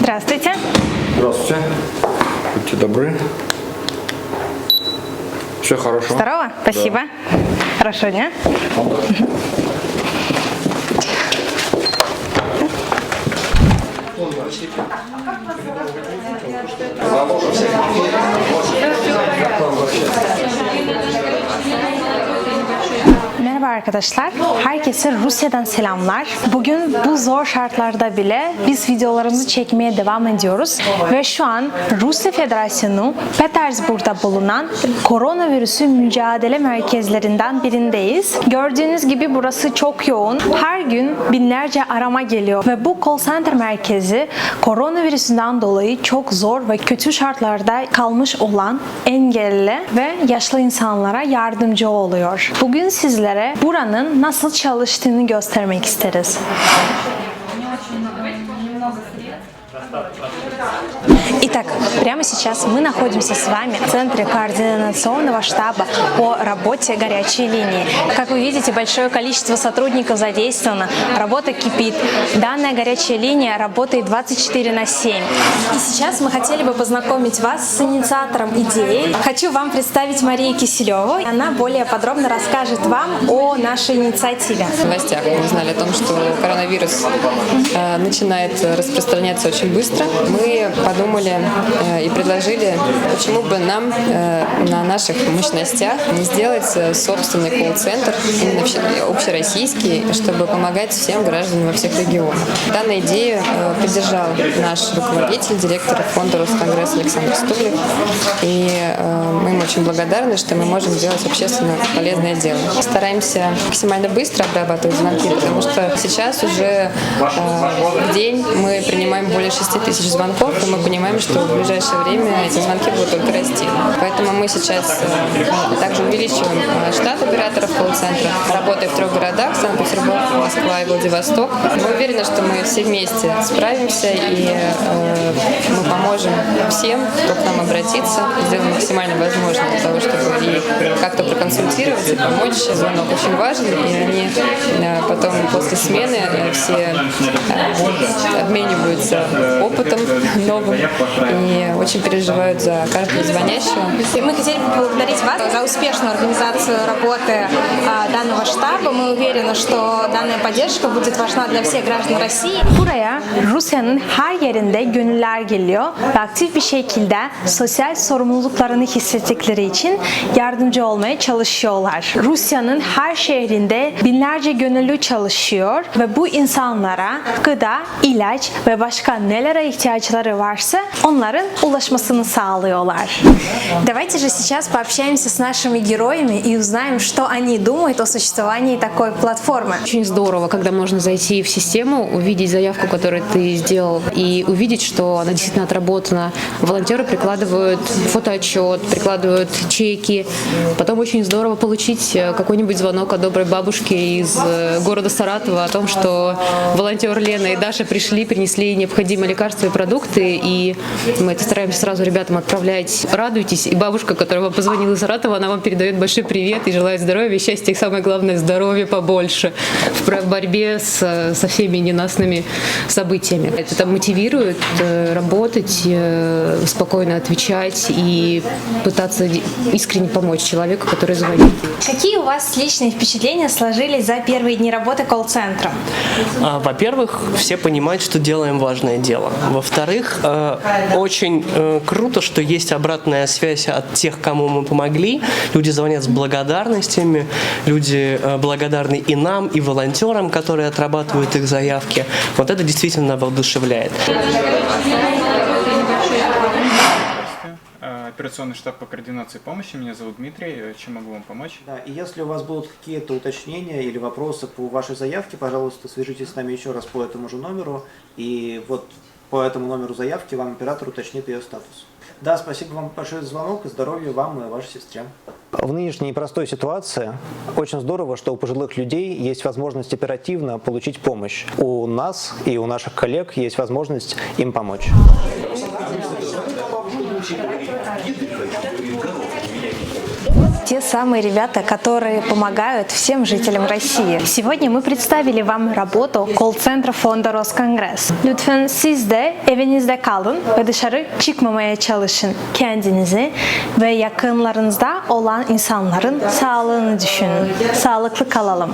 Здравствуйте. Здравствуйте. Будьте добры. Все хорошо. Здорово, спасибо. Хорошо, не? Merhaba arkadaşlar. Herkese Rusya'dan selamlar. Bugün bu zor şartlarda bile biz videolarımızı çekmeye devam ediyoruz. Ve şu an Rusya Federasyonu Petersburg'da bulunan koronavirüsü mücadele merkezlerinden birindeyiz. Gördüğünüz gibi burası çok yoğun. Her gün binlerce arama geliyor ve bu call center merkezi koronavirüsünden dolayı çok zor ve kötü şartlarda kalmış olan engelli ve yaşlı insanlara yardımcı oluyor. Bugün sizlere buranın nasıl çalıştığını göstermek isteriz. Итак, прямо сейчас мы находимся с вами в Центре координационного штаба по работе горячей линии. Как вы видите, большое количество сотрудников задействовано, работа кипит. Данная горячая линия работает 24 на 7. И сейчас мы хотели бы познакомить вас с инициатором идеи. Хочу вам представить Марию Киселеву. Она более подробно расскажет вам о нашей инициативе. В новостях мы узнали о том, что коронавирус э, начинает распространяться очень быстро. Мы подумали э, и предложили, почему бы нам э, на наших мощностях не сделать э, собственный колл-центр, именно общероссийский, чтобы помогать всем гражданам во всех регионах. Данную идею поддержал наш руководитель, директор фонда Росконгресс Александр Стулев. И мы им очень благодарны, что мы можем делать общественно полезное дело. Стараемся максимально быстро обрабатывать звонки, потому что сейчас уже в день мы принимаем более 6 тысяч звонков, и мы понимаем, что в ближайшее время эти звонки будут только расти. Поэтому мы сейчас э, также увеличиваем э, штат операторов колл-центра, работая в трех городах, Санкт-Петербург, Москва и Владивосток. Мы уверены, что мы все вместе справимся и э, поможем всем, кто к нам обратится, сделаем максимально возможное для того, чтобы и как-то проконсультировать и помочь. Звонок очень важен, и они э, потом после смены э, все э, обмениваются опытом новым и очень переживают за каждого звонящего. И Мы хотели бы поблагодарить вас за успешную организацию работы а, данного штаба. Мы уверены, что данная поддержка будет важна для всех gраждан России. Buraya Rusya'nın her yerinde gönüller geliyor ve aktif bir şekilde sosyal sorumluluklarını hissettikleri için yardımcı olmaya çalışıyorlar. Rusya'nın her şehrinde binlerce gönüllü çalışıyor ve bu insanlara gıda, ilaç ve başka nelere ihtiyaçları varsa onların ulaşmasını sağlıyorlar. Давайте же сейчас пообщаемся с нашими героями и узнаем, что они думают о существовании такой платформы. Очень здорово, когда можно зайти в систему, увидеть заявку, которую ты сделал, и увидеть, что она действительно отработана. Волонтеры прикладывают фотоотчет, прикладывают чеки. Потом очень здорово получить э, какой-нибудь звонок от доброй бабушки из э, города Саратова о том, что волонтер Лена и Даша пришли, принесли необходимые лекарства и продукты, и мы это стараемся сразу ребятам отправлять. Радуйтесь, и бабушка, которая вам позвонила из Саратова, она вам передает большой привет и желает здоровья, счастья и самое главное здоровья побольше в борьбе с, со всеми ненастными событиями. Это там мотивирует э, работать, э, спокойно отвечать и пытаться искренне помочь человеку, который звонит. Какие у вас личные впечатления сложились за первые дни работы колл-центра? А, Во-первых, все понимают, что делаем важное дело. Во-вторых, э, очень э, круто, что есть обратная связь от тех, кому мы помогли. Люди звонят с благодарностями, люди благодарны и нам, и волонтерам, которые отрабатывают их заявки. Вот это действительно воодушевляет. Операционный штаб по координации помощи. Меня зовут Дмитрий. Э, Чем могу вам помочь? Да, и если у вас будут какие-то уточнения или вопросы по вашей заявке, пожалуйста, свяжитесь с нами еще раз по этому же номеру, и вот по этому номеру заявки вам оператор уточнит ее статус. Да, спасибо вам большое за звонок, и здоровья вам и вашей сестре. В нынешней непростой ситуации очень здорово, что у пожилых людей есть возможность оперативно получить помощь. У нас и у наших коллег есть возможность им помочь. Те самые ребята, которые помогают всем жителям России. Сегодня мы представили вам работу колл-центра фонда Росконгресс. Lütfen siz de evinizde kalın ve dışarı çıkmamaya çalışın. Kendinizi ve yakınlarınızda olan insanların sağlığını düşünün. Sağlıklı kalalım.